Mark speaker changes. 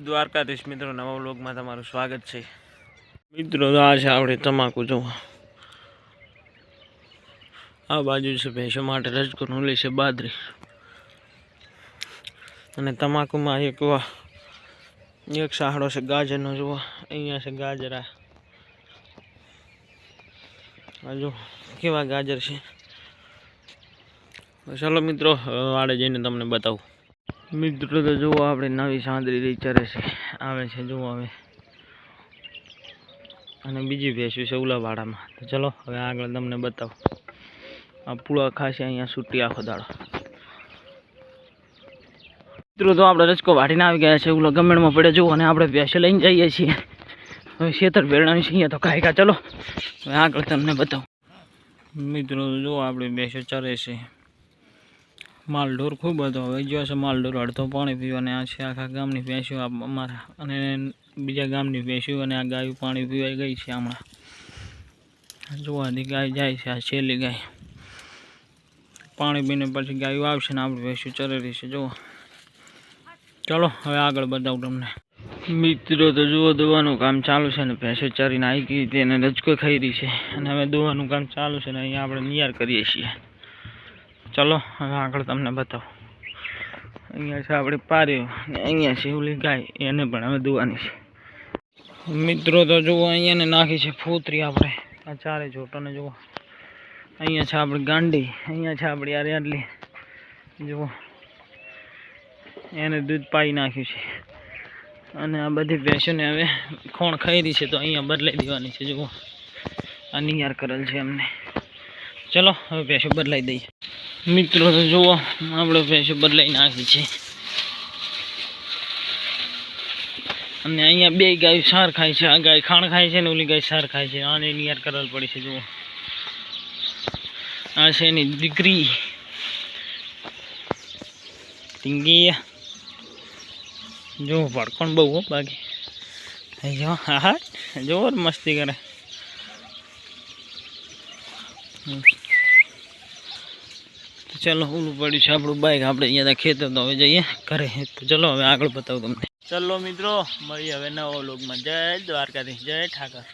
Speaker 1: દ્વારકાધીશ મિત્રો, નવા વ્લોગમાં તમારું સ્વાગત છે. મિત્રો આ છે આપણે તમાકુ જો આ બાજુ છે ભેંસો, માટે, રજકો ઓલી છે બાદરી અને તમાકુમાં એક એક સાહડો છે ગાજરનો, જુઓ. અહીંયા છે ગાજરા. આ જો કેવા ગાજર છે. ચાલો મિત્રો વાડે જઈને તમને બતાવું. મિત્રો, તો જુઓ આપણે નવી સાંદરી રહી ચરે છે. આવે છે, જુઓ હવે. અને બીજી ભેંસું છે ઉલાવાડામાં. તો ચલો, હવે આગળ તમને બતાવો. આ પૂળા ખાશે અહીંયા છૂટી આખો દાડો. મિત્રો, તો આપણે રચકો વાટીને આવી ગયા છે ઉલો ગમેણમાં પડે, જુઓ, અને આપણે ભેંસો લઈને જઈએ છીએ. હવે શેતર ભેરણાવી છે, અહીંયા તો કાંઈ ચલો, હવે આગળ તમને બતાવો. મિત્રો જુઓ, આપણે ભેંસો ચરે છે. માલઢોર ખૂબ હતો હવે ગયો છે, માલઢોર અડધો પાણી પીવાને આ છે આખા ગામની ભેંસો આ અમારા અને બીજા ગામની ભેંસો અને આ ગાયું પાણી પીવાઈ ગઈ છે હમણાં. જોવાથી ગાય જાય છે, આ છેલ્લી ગાય. પાણી પીને પછી ગાયું આવશે ને આપણી ભેંસો ચરેલી છે જુઓ ચલો, હવે આગળ બતાવું તમને. મિત્રો, તો જુઓ, દોવાનું કામ ચાલુ છે ને ભેંસો ચરીને આવી ગઈ હતી અને રજકો ખાઈ રહી છે. અને હવે દોવાનું કામ ચાલુ છે ને અહીંયા આપણે નિયાર કરીએ છીએ. ચલો, હવે આગળ તમને બતાવો. અહીંયા છે આપણી પારીઓ ને અહીંયા છે ઓલી ગાય, એને પણ હવે દોવાની છે. મિત્રો તો જુઓ, અહીંયાને નાખી છે ફૂતરી આપણે. આ ચારે જોટોને જુઓ. અહીંયા છે આપણી ગાંડી, અહીંયા છે આપણી આ જુઓ. એને દૂધ પાઈ નાખ્યું છે. અને આ બધી ભેંસોને હવે ખોણ ખાઈ છે તો અહીંયા બદલાઈ દેવાની છે, જુઓ. આ નિયાર કરેલ છે એમને. ચલો, હવે ભેંસો બદલાઈ દઈએ. મિત્રો તો જુઓ, આપણે ભેંસો બદલાઈ નાખી છે. અને અહીંયા બે ગાય સાર ખાય છે. આ ગાય ખાણ ખાય છે ને ઓલી ગાય સાર ખાય છે. આને નિયર કરલ પડી છે, જુઓ. આ છે એની દીકરી. ટીંગી. જો ભડકોણ બહુ હો બાકી. જો હા હા. જોર મસ્તી કરે. તો ચાલો ઓલું પડ્યું છે આપણું બાઈક આપણે અહીંયા ખેતર તો હવે જઈએ ઘરે. તો ચલો, હવે આગળ બતાવું તમને. ચલો મિત્રો, મળીએ હવે નવો લોકમાં જય દ્વારકાધીશ, જય ઠાકર.